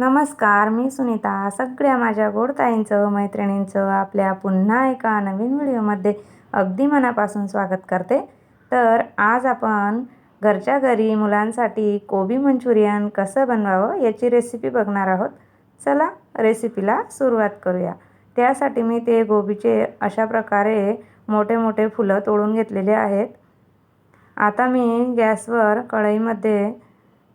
नमस्कार मी सुनीता. सगळ्या माझ्या गोडताईंचं मैत्रिणींचं आपल्या पुन्हा एका नवीन व्हिडिओमध्ये अगदी मनापासून स्वागत करते. तर आज आपण घरच्या घरी मुलांसाठी कोबी मंचुरियन कसं बनवावं याची रेसिपी बघणार आहोत. चला रेसिपीला सुरुवात करूया. त्यासाठी मी ते गोबीचे अशा प्रकारे मोठे मोठे फुलं तोडून घेतलेले आहेत. आता मी गॅसवर कढईमध्ये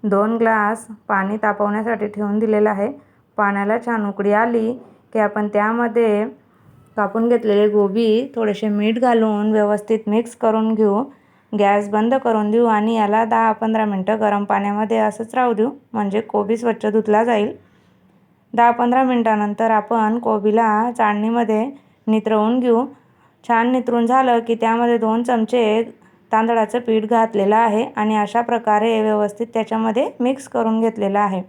दोन ग्लास पाणी तापवण्यासाठी ठेवून दिलेलं आहे. पाण्याला छान उकळी आली की आपण त्यामध्ये कापून घेतलेले गोबी थोडेसे मीठ घालून व्यवस्थित मिक्स करून घेऊ. गॅस बंद करून देऊ आणि याला दहा पंधरा मिनटं गरम पाण्यामध्ये असंच राहू देऊ म्हणजे कोबी स्वच्छ धुतला जाईल. दहा पंधरा मिनटानंतर आपण कोबीला चाळणीमध्ये नितरवून घेऊ. छान नितरून झालं की त्यामध्ये दोन चमचे तांदळाचं पीठ घातलेलं आहे आणि अशा प्रकारे व्यवस्थित त्याच्यामध्ये मिक्स करून घेतलेलं आहे.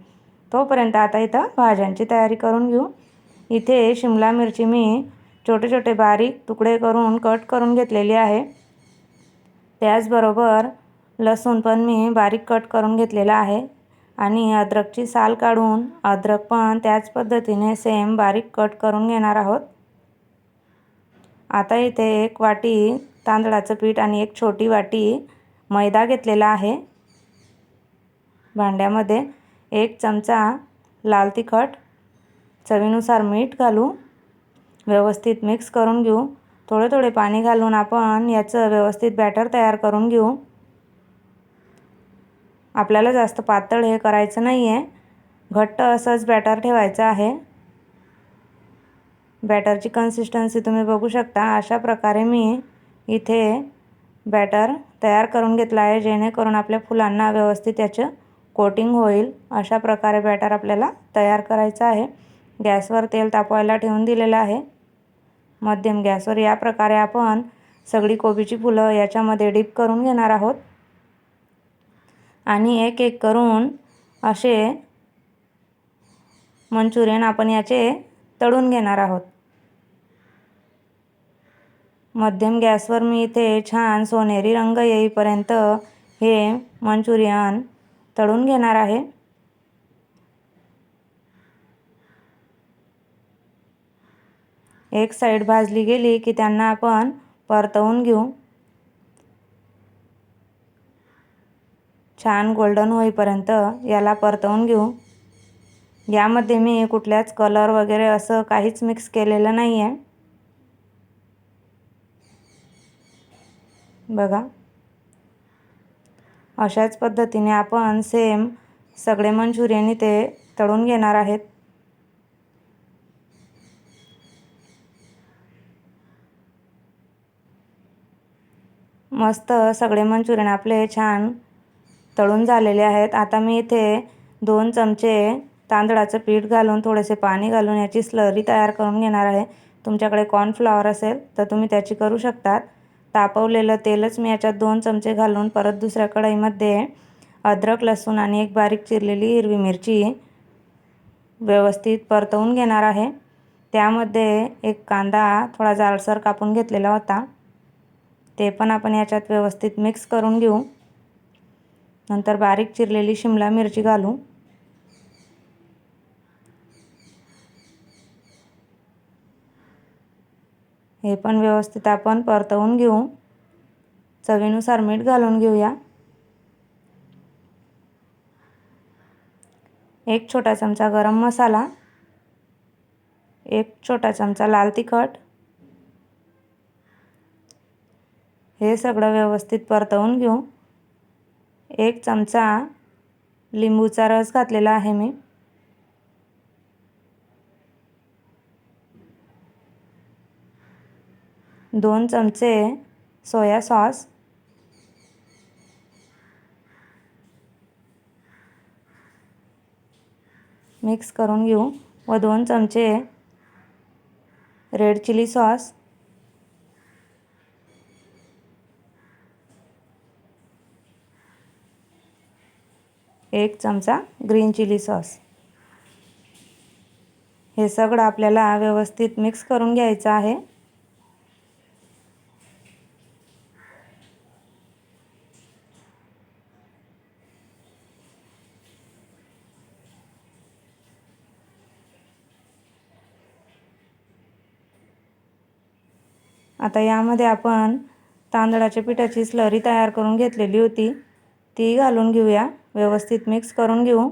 तोपर्यंत आता इथं भाज्यांची तयारी करून घेऊ. इथे शिमला मिरची मी छोटे छोटे बारीक तुकडे करून कट करून घेतलेली आहे. त्याचबरोबर लसूण पण मी बारीक कट करून घेतलेला आहे आणि अद्रकची साल काढून अद्रक पण त्याच पद्धतीने सेम बारीक कट करून घेणार आहोत. आता इथे एक वाटी तांदळाचं पीठ आणि एक छोटी वाटी मैदा घेतलेला आहे. भांड्यामध्ये एक चमचा लाल तिखट चवीनुसार मीठ घालू. व्यवस्थित मिक्स करून घेऊ. थोडे थोडे पाणी घालून आपण याचं व्यवस्थित बॅटर तयार करून घेऊ. आपल्याला जास्त पातळ हे करायचं नाही आहे घट्ट असंच बॅटर ठेवायचं आहे. बॅटरची कन्सिस्टन्सी तुम्ही बघू शकता. अशा प्रकारे मी इथे बॅटर तयार करून घेतला आहे जेणेकरून आपल्या फुलांना व्यवस्थित याचं कोटिंग होईल. अशा प्रकारे बॅटर आपल्याला तयार करायचं आहे. गॅसवर तेल तापवायला ठेवून दिलेलं आहे. मध्यम गॅसवर या प्रकारे आपण सगळी कोबीची फुलं याच्यामध्ये डीप करून घेणार आहोत. आणि एक एक करून असे मंचुरियन आपण याचे तळून घेणार आहोत. मध्यम गॅसवर मी इथे छान सोनेरी रंग येईपर्यंत हे मंचुरियन तळून घेणार आहे. एक साईड भाजली गेली की त्यांना आपण परतवून घेऊ. छान गोल्डन होईपर्यंत याला परतवून घेऊ. यामध्ये मी कुठल्याच कलर वगैरे असं काहीच मिक्स केलेलं नाही आहे बघा. अशाच पद्धतीने आपण सेम सगळे मंचुरियन इथे तळून घेणार आहेत. मस्त सगळे मंचुरियन आपले छान तळून झालेले आहेत. आता मी इथे दोन चमचे तांदळाचं पीठ घालून थोडेसे पाणी घालून याची स्लरी तयार करून घेणार आहे. तुमच्याकडे कॉर्नफ्लॉवर असेल तर तुम्ही त्याची करू शकतात. तापवलेलं तेलच मी याच्यात दोन चमचे घालून परत दुसऱ्या कढईमध्ये अद्रक लसूण आणि एक बारीक चिरलेली हिरवी मिरची व्यवस्थित परतवून घेणार आहे. त्यामध्ये एक कांदा थोडा जाडसर कापून घेतलेला होता. ते पण आपण याच्यात व्यवस्थित मिक्स करून घेऊ. नंतर बारीक चिरलेली शिमला मिरची घालू. हे पण व्यवस्थित आपण परतवून घेऊ. चवीनुसार मीठ घालून घेऊया. एक छोटा चमचा गरम मसाला. एक छोटा चमचा लाल तिखट. हे सगळं व्यवस्थित परतवून घेऊ. एक चमचा लिंबूचा रस घातलेला आहे मी. दोन चमचे सोया सॉस. मिक्स करून घेऊ व दोन चमचे रेड चिली सॉस. एक चमचा ग्रीन चिली सॉस. हे सगळं आपल्याला व्यवस्थित मिक्स करून घ्यायचं आहे. आता यामध्ये आपण तांदळाच्या पिठाची स्लरी तयार करून घेतलेली होती. ती घालून घेऊया. व्यवस्थित मिक्स करून घेऊ.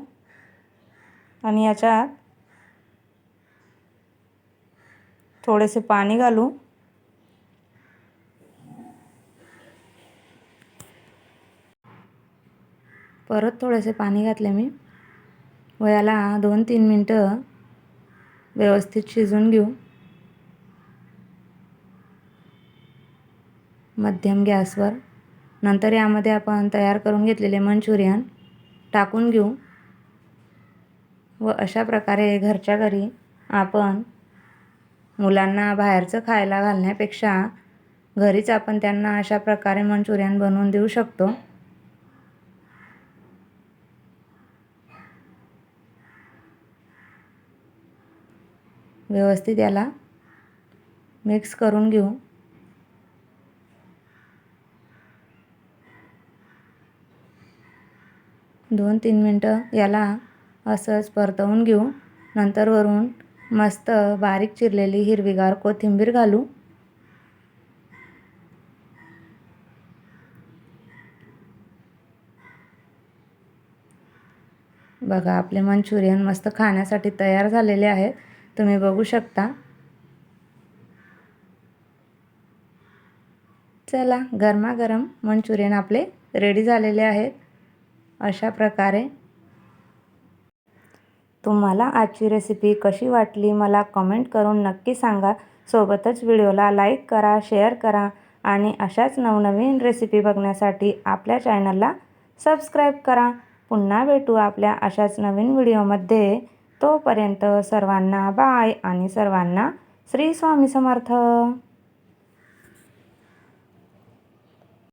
आणि याच्यात थोडेसे पाणी घालू. परत थोडेसे पाणी घातले मी. व याला दोन तीन मिनटं व्यवस्थित शिजवून घेऊ. मध्यम गॅसवर. नंतर यामध्ये आपण तयार करून घेतलेले मंचुरियन टाकून घेऊ. व अशा प्रकारे घरच्या घरी आपण मुलांना बाहेरचं खायला घालण्यापेक्षा घरीच आपण त्यांना अशा प्रकारे मंचुरियन बनवून देऊ शकतो. व्यवस्थित याला मिक्स करून घेऊ. दोन तीन मिनटं याला असंच परतवून घेऊ. नंतर वरून मस्त बारीक चिरलेली हिरवीगार कोथिंबीर घालू. बघा आपले मंचुरियन मस्त खाण्यासाठी तयार झालेले आहेत. तुम्ही बघू शकता. चला गरमागरम मंचुरियन आपले रेडी झालेले आहेत. अशा प्रकारे. तुम्हाला आजची रेसिपी कशी वाटली मला कमेंट करून नक्की सांगा. सोबतच व्हिडिओला लाईक करा शेअर करा आणि अशाच नवनवीन रेसिपी बघण्यासाठी आपल्या चॅनलला सबस्क्राईब करा. पुन्हा भेटू आपल्या अशाच नवीन व्हिडिओमध्ये तोपर्यंत सर्वांना बाय आणि सर्वांना श्री स्वामी समर्थ.